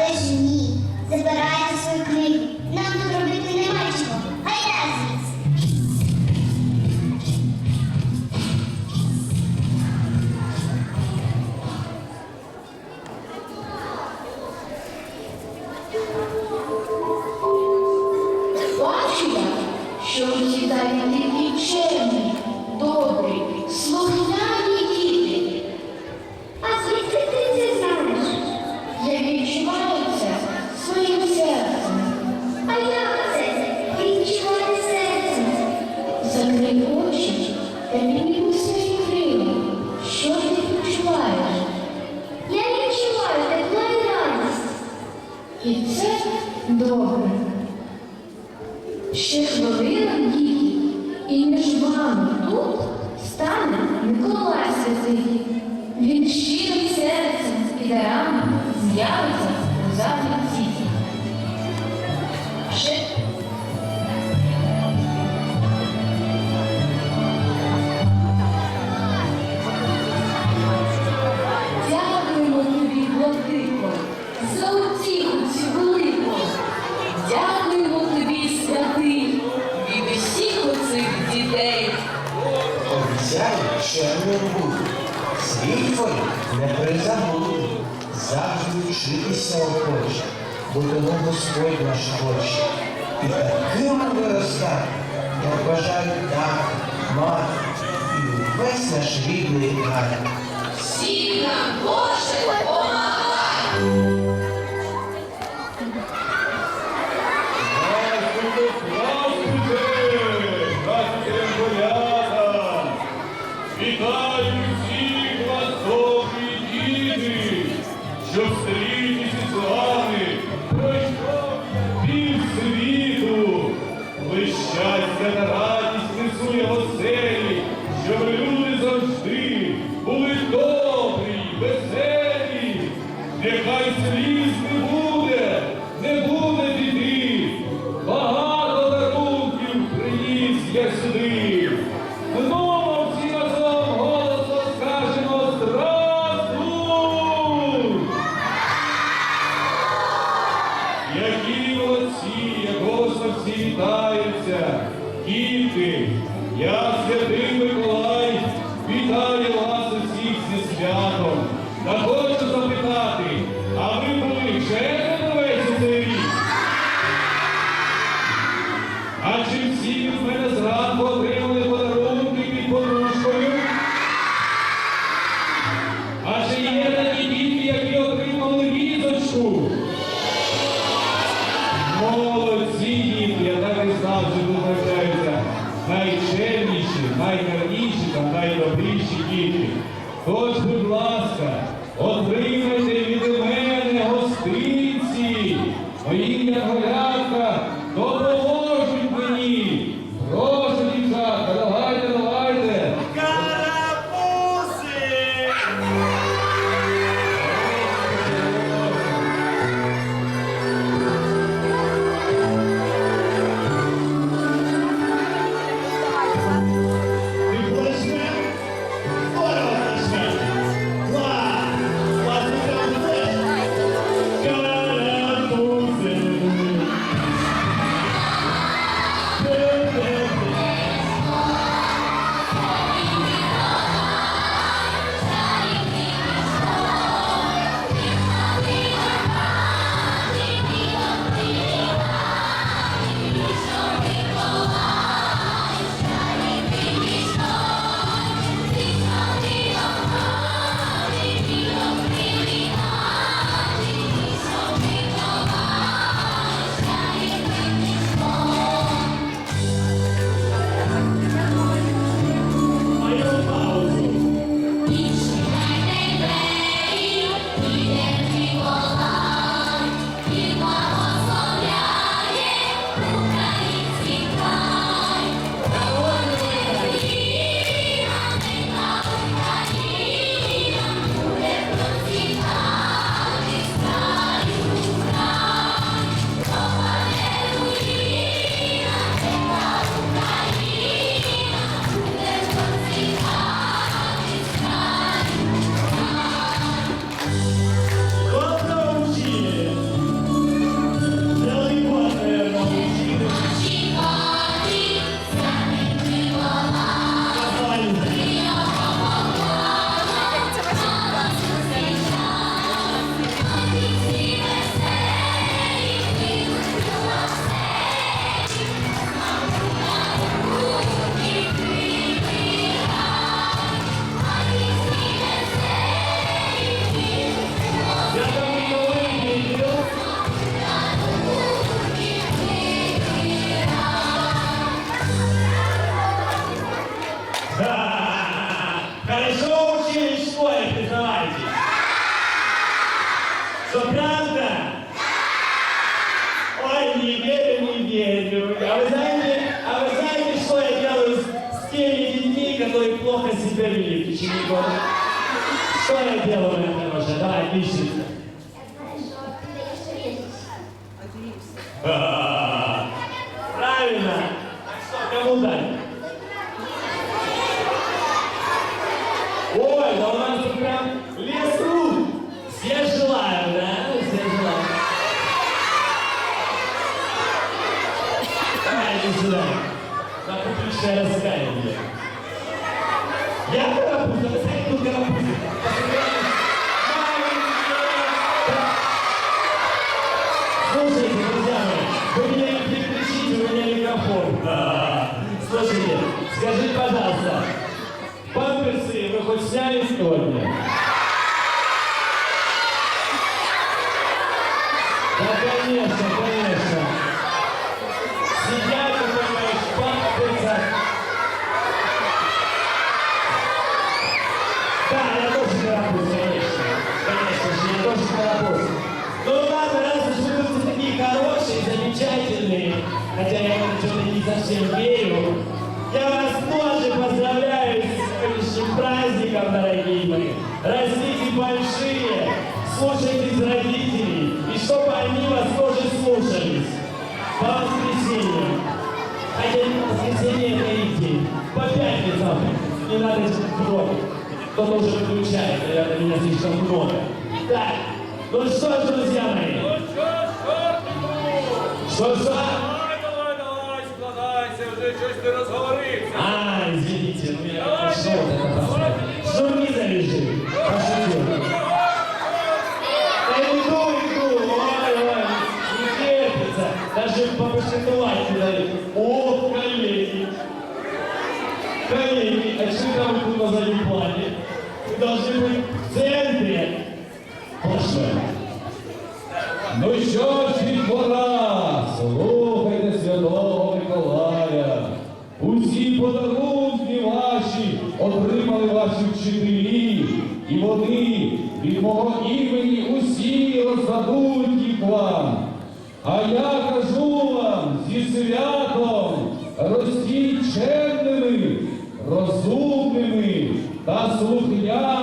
Але ж ні. Забирайте свою книгу. Нам тут робити немає чого. Гайда звідси. І це добре. Ще хвилин. Світло не призабули, завжди вчитися охоче, бо тому Господь наш хоче. І таким виростати, як бажають так, мати і весь наш рідний край. Всі нам Боже! діти, я святий. Хоч, будь ласка, отримайте. Себя вели в течение года? Что я делаю, моя хорошая? Давай, пиши. А, Правильно. Что, кому дать? Ой, да у нас тут прям лес рук. Все желаю, да? Все желаю. Давай, иди сюда. На публичное раскаяние. Я карапуз, а вы знаете, кто карапуз? Слушайте, друзья мои, вы меня не переключите, у меня микрофон. А, Слушайте, скажите, пожалуйста, памперсы вы хоть сняли сегодня? Да, конечно, конечно. Сидят, ты понимаешь, в памперсах. Да, я тоже карапуз, конечно. Конечно же, карапуз. Ну ладно, раз уж вы будете такие хорошие, замечательные, хотя я вам что-то не совсем верю, я вас тоже поздравляю с сегодняшним праздником, дорогие мои. Растите большие, слушайтесь родителей, и чтобы они вас тоже слушались. По воскресеньям. Хотя воскресенье это их день. По пятницам. Не надо вроде. Кто-то уже выключает, наверное, меня слишком много. Так, ну что ж, друзья мои. Что, что? Давай, давай, давай, складайся, вже щось ти розговорився. А, извините, у меня пришло вот это просто. Шнурки завяжи. Пошутил. Да иду, иду, ой, ой, не терпится. Даже попошиковать не дают. О, коллеги. Коллеги, а что там тут на заднем плане? Вы должны быть в центре. Прошу. Ну що ж, дітвора, слухайте Святого Миколая. Усі подарунки ваші отримали ваші вчителі, і вони від мого імені усі роздадуть їх вам. А я кажу вам зі святом ростіть чемними, розумними та слухняними.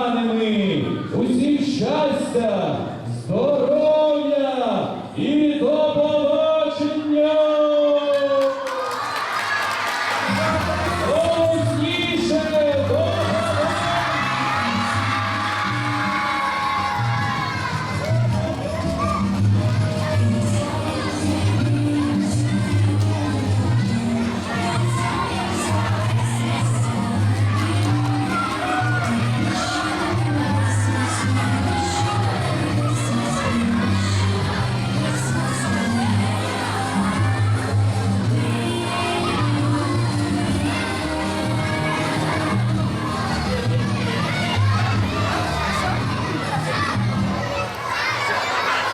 Щастя!